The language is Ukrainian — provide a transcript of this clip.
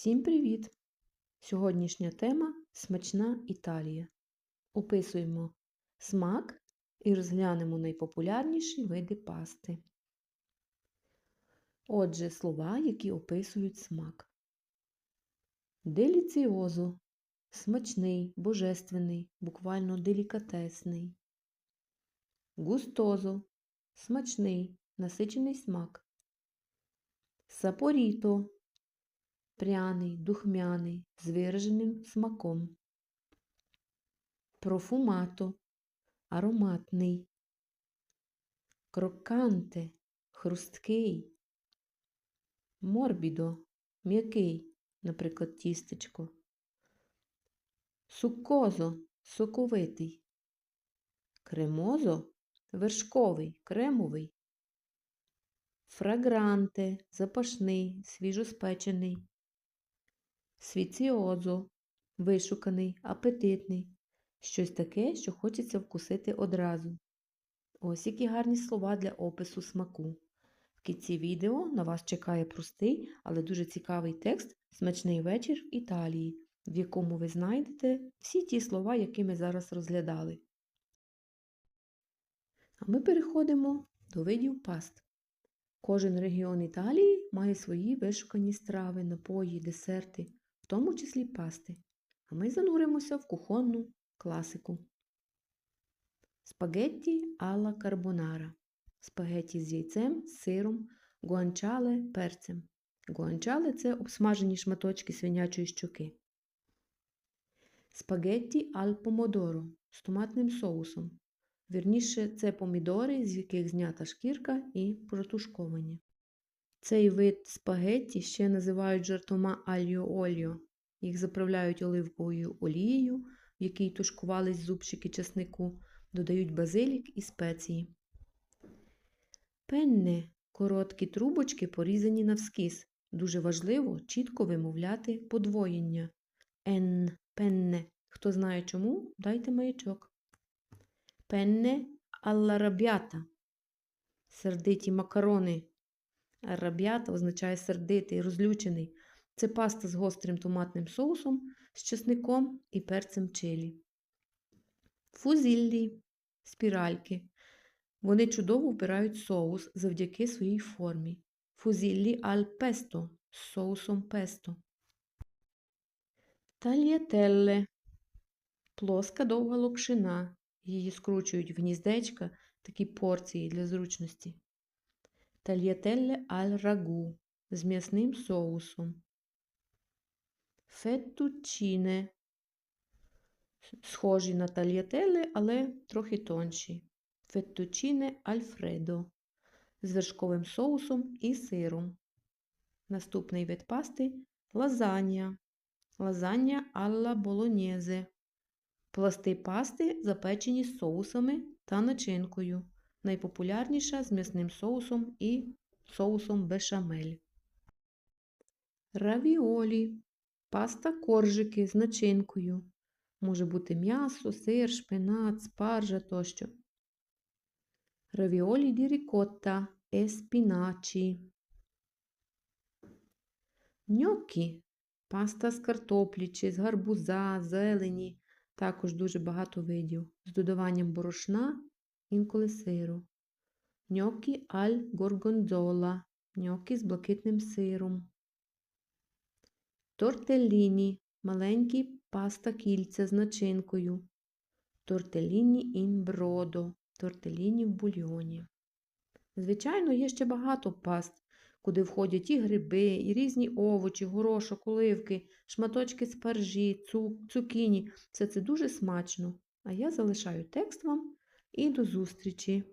Всім привіт! Сьогоднішня тема смачна Італія. Описуємо смак і розглянемо найпопулярніші види пасти. Отже, слова, які описують смак. Деліціозо смачний, божественний, буквально делікатесний. Густозо смачний, насичений смак. Сапоріто пряний, духмяний, з вираженим смаком. Профумато ароматний. Кроканте хрусткий. Морбідо м'який, наприклад, тістечко. Суккозо соковитий. Кремозо вершковий, кремовий. Фрагранте запашний, свіжоспечений. Свіціозо вишуканий, апетитний. Щось таке, що хочеться вкусити одразу. Ось які гарні слова для опису смаку. В кінці відео на вас чекає простий, але дуже цікавий текст Смачний вечір в Італії, в якому ви знайдете всі ті слова, які ми зараз розглядали. А ми переходимо до видів паст. Кожен регіон Італії має свої вишукані страви, напої, десерти, тому числі пасти. А ми зануримося в кухонну класику. Спагетті алла карбонара. Спагетті з яйцем, сиром, гуанчале перцем. Гуанчале це обсмажені шматочки свинячої щуки. Спагетті аль помодоро з томатним соусом. Вірніше, це помідори, з яких знята шкірка і протушковані. Цей вид спагетті ще називають жартома альо ольо. Їх заправляють оливковою олією, в якій тушкувались зубчики часнику, додають базилік і спеції. Пенне короткі трубочки порізані навскіз. Дуже важливо чітко вимовляти подвоєння. Ен, пенне. Хто знає чому, дайте маячок. Пенне аллараб'ята. Сердиті макарони. Араб'ята означає сердитий, розлючений. Це паста з гострим томатним соусом, з чесником і перцем чилі. Фузіллі спіральки. Вони чудово вбирають соус завдяки своїй формі. Фузіллі аль песто з соусом песто. Тальятелле. Плоска довга локшина. Її скручують в гніздечка такі порції для зручності. Тальятелле аль рагу з м'ясним соусом. Феттучіне. Схожі на тальятеле, але трохи тонші. Феттучіне альфредо з вершковим соусом і сиром. Наступний вид пасти лазанья. Лазанья алла болонєзе. Пласти пасти запечені соусами та начинкою. Найпопулярніша з м'ясним соусом і соусом бешамель. Равіолі. Паста коржики з начинкою. Може бути м'ясо, сир, шпинат, спаржа тощо. Равіолі ді рікотта spinaci. Ньокі. Паста з картоплі чи з гарбуза, зелені. Також дуже багато видів. З додаванням борошна, інколи сиру. Ньокі аль горгонзола. Ньокі з блакитним сиром. Тортелліні. Маленькі паста кільця з начинкою. Тортеліні ін бродо. Тортеліні в бульйоні. Звичайно, є ще багато паст, куди входять і гриби, і різні овочі, горошок, оливки, шматочки спаржі, цук, цукіні. Все це дуже смачно. А я залишаю текст вам і до зустрічі!